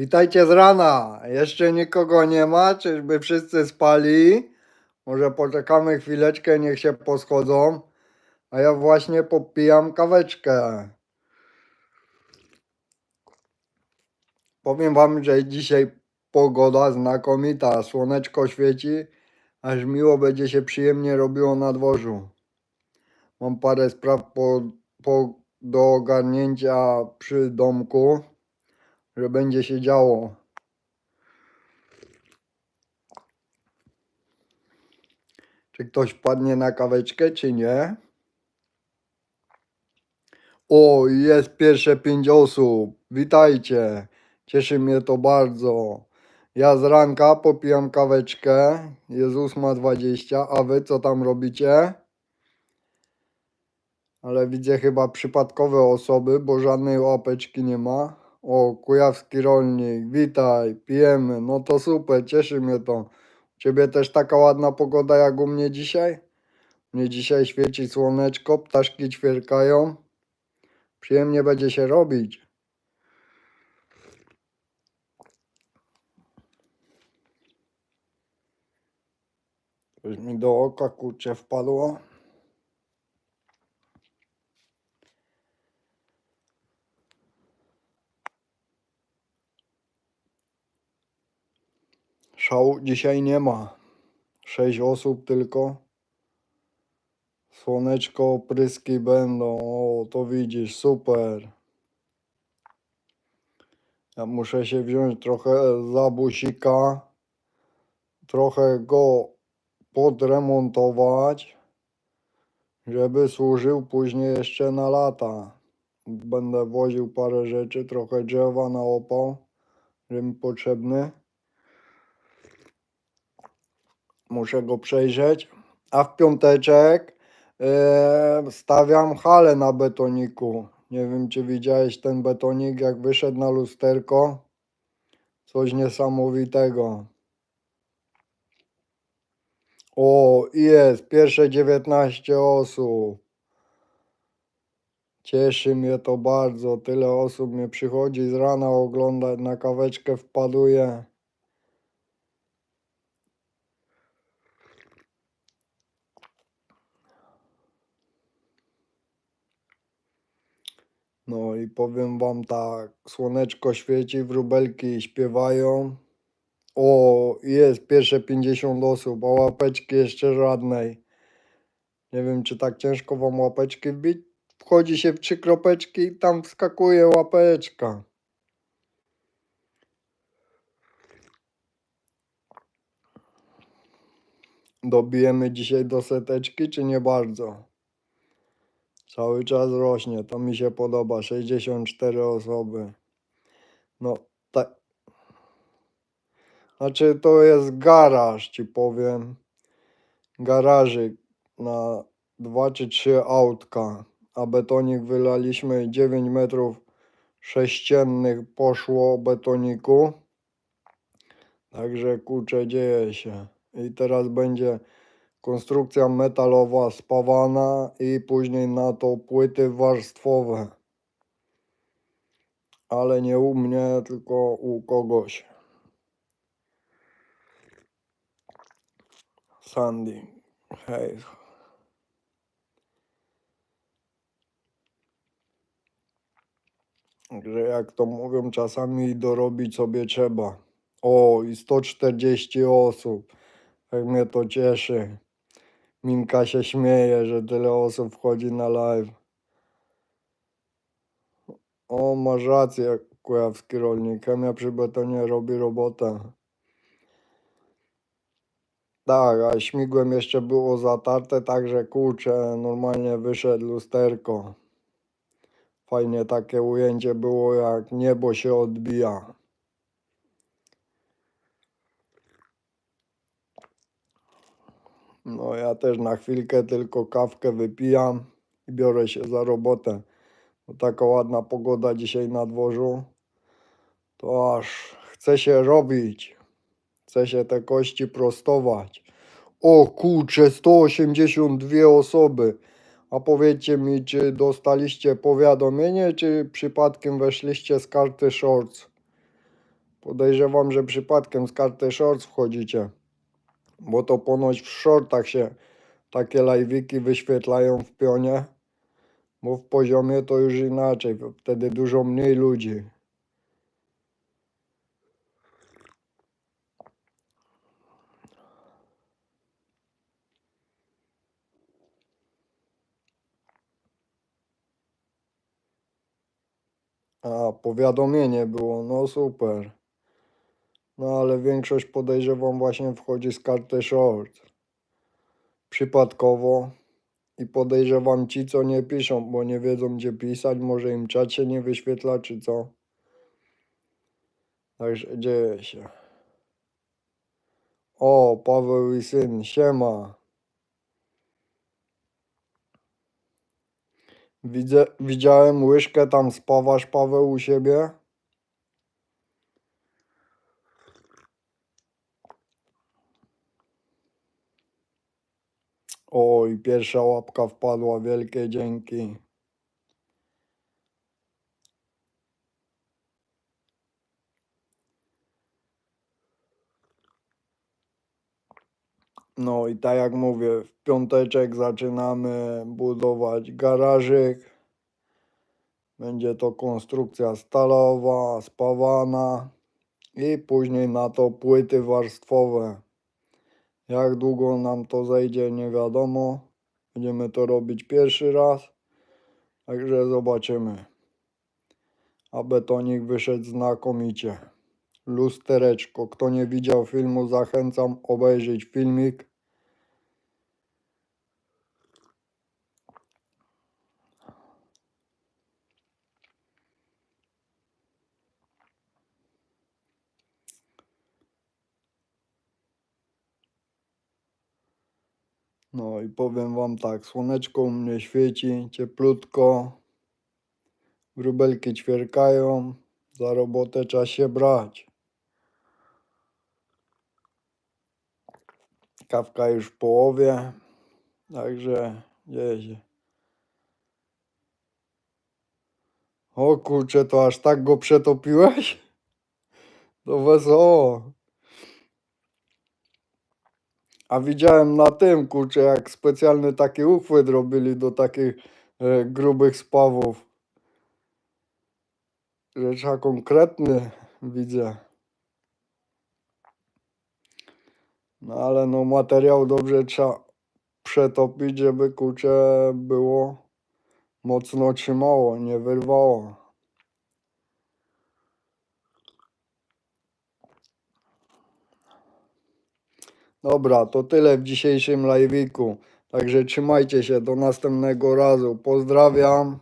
Witajcie z rana. Jeszcze nikogo nie ma, czyżby wszyscy spali? Może poczekamy chwileczkę, niech się poschodzą. A ja właśnie popijam kaweczkę. Powiem wam, że dzisiaj pogoda znakomita. Słoneczko świeci, aż miło będzie się przyjemnie robiło na dworzu. Mam parę spraw po, po, do ogarnięcia przy domku że będzie się działo. Czy ktoś padnie na kaweczkę, czy nie? O, jest pierwsze pięć osób. Witajcie. Cieszy mnie to bardzo. Ja z ranka popijam kaweczkę. Jest 8.20. A wy co tam robicie? Ale widzę chyba przypadkowe osoby, bo żadnej łapeczki nie ma. O, kujawski rolnik, witaj, pijemy. No to super, cieszy mnie to. U Ciebie też taka ładna pogoda jak u mnie dzisiaj? U Mnie dzisiaj świeci słoneczko, ptaszki ćwierkają. Przyjemnie będzie się robić. Coś mi do oka kurczę wpadło. Dzisiaj nie ma. Sześć osób tylko. Słoneczko, pryski będą. O, to widzisz, super. Ja muszę się wziąć trochę za busika. Trochę go podremontować, żeby służył później jeszcze na lata. Będę woził parę rzeczy, trochę drzewa na opał, że mi potrzebny. Muszę go przejrzeć. A w piąteczek e, stawiam halę na betoniku. Nie wiem, czy widziałeś ten betonik, jak wyszedł na lusterko. Coś niesamowitego. O, jest, pierwsze 19 osób. Cieszy mnie to bardzo. Tyle osób mnie przychodzi z rana oglądać, na kaweczkę wpaduje. No i powiem wam tak, słoneczko świeci, wróbelki śpiewają. O, jest pierwsze 50 osób, a łapeczki jeszcze żadnej. Nie wiem, czy tak ciężko wam łapeczki wbić. Wchodzi się w trzy kropeczki i tam wskakuje łapeczka. Dobijemy dzisiaj do seteczki, czy nie bardzo? Cały czas rośnie, to mi się podoba. 64 osoby. No, tak. Znaczy, to jest garaż, ci powiem. Garażyk na dwa czy trzy autka, a betonik wylaliśmy 9 metrów sześciennych poszło betoniku. Także kurczę, dzieje się. I teraz będzie konstrukcja metalowa spawana i później na to płyty warstwowe. Ale nie u mnie, tylko u kogoś. Sandy. Hej. Że jak to mówią, czasami dorobić sobie trzeba. O, i 140 osób. Jak mnie to cieszy. Minka się śmieje, że tyle osób wchodzi na live. O, masz rację, kujawski rolnik. Chemia przy betonie robi robotę. Tak, a śmigłem jeszcze było zatarte, także kurczę, normalnie wyszedł lusterko. Fajnie takie ujęcie było, jak niebo się odbija. No ja też na chwilkę tylko kawkę wypijam i biorę się za robotę. Bo taka ładna pogoda dzisiaj na dworzu. To aż chce się robić. Chce się te kości prostować. O kurczę, 182 osoby. A powiedzcie mi, czy dostaliście powiadomienie, czy przypadkiem weszliście z karty Shorts? Podejrzewam, że przypadkiem z karty shorts wchodzicie. Bo to ponoć w shortach się takie live'iki wyświetlają w pionie. Bo w poziomie to już inaczej. Wtedy dużo mniej ludzi. A, powiadomienie było, no super. No ale większość podejrzewam właśnie wchodzi z karty short. Przypadkowo. I podejrzewam ci, co nie piszą, bo nie wiedzą gdzie pisać, może im czat się nie wyświetla, czy co. Także dzieje się. O, Paweł i syn, siema. Widzę, widziałem łyżkę, tam spawasz Paweł u siebie. Oj, pierwsza łapka wpadła, wielkie dzięki. No i tak jak mówię, w piąteczek zaczynamy budować garażyk. Będzie to konstrukcja stalowa, spawana i później na to płyty warstwowe. Jak długo nam to zejdzie, nie wiadomo. Będziemy to robić pierwszy raz, także zobaczymy. A betonik wyszedł znakomicie. Lustereczko. Kto nie widział filmu, zachęcam obejrzeć filmik. No i powiem wam tak, słoneczko u mnie świeci, cieplutko, wróbelki ćwierkają, za robotę trzeba się brać. Kawka już w połowie, także dzieje. O kurczę, to aż tak go przetopiłeś? To wesoło. A widziałem na tym, kurczę, jak specjalny taki uchwyt robili do takich e, grubych spawów. Że trzeba konkretny, widzę. No ale no materiał dobrze trzeba przetopić, żeby kurczę było mocno trzymało, nie wyrwało. Dobra, to tyle w dzisiejszym live'iku. Także trzymajcie się do następnego razu. Pozdrawiam.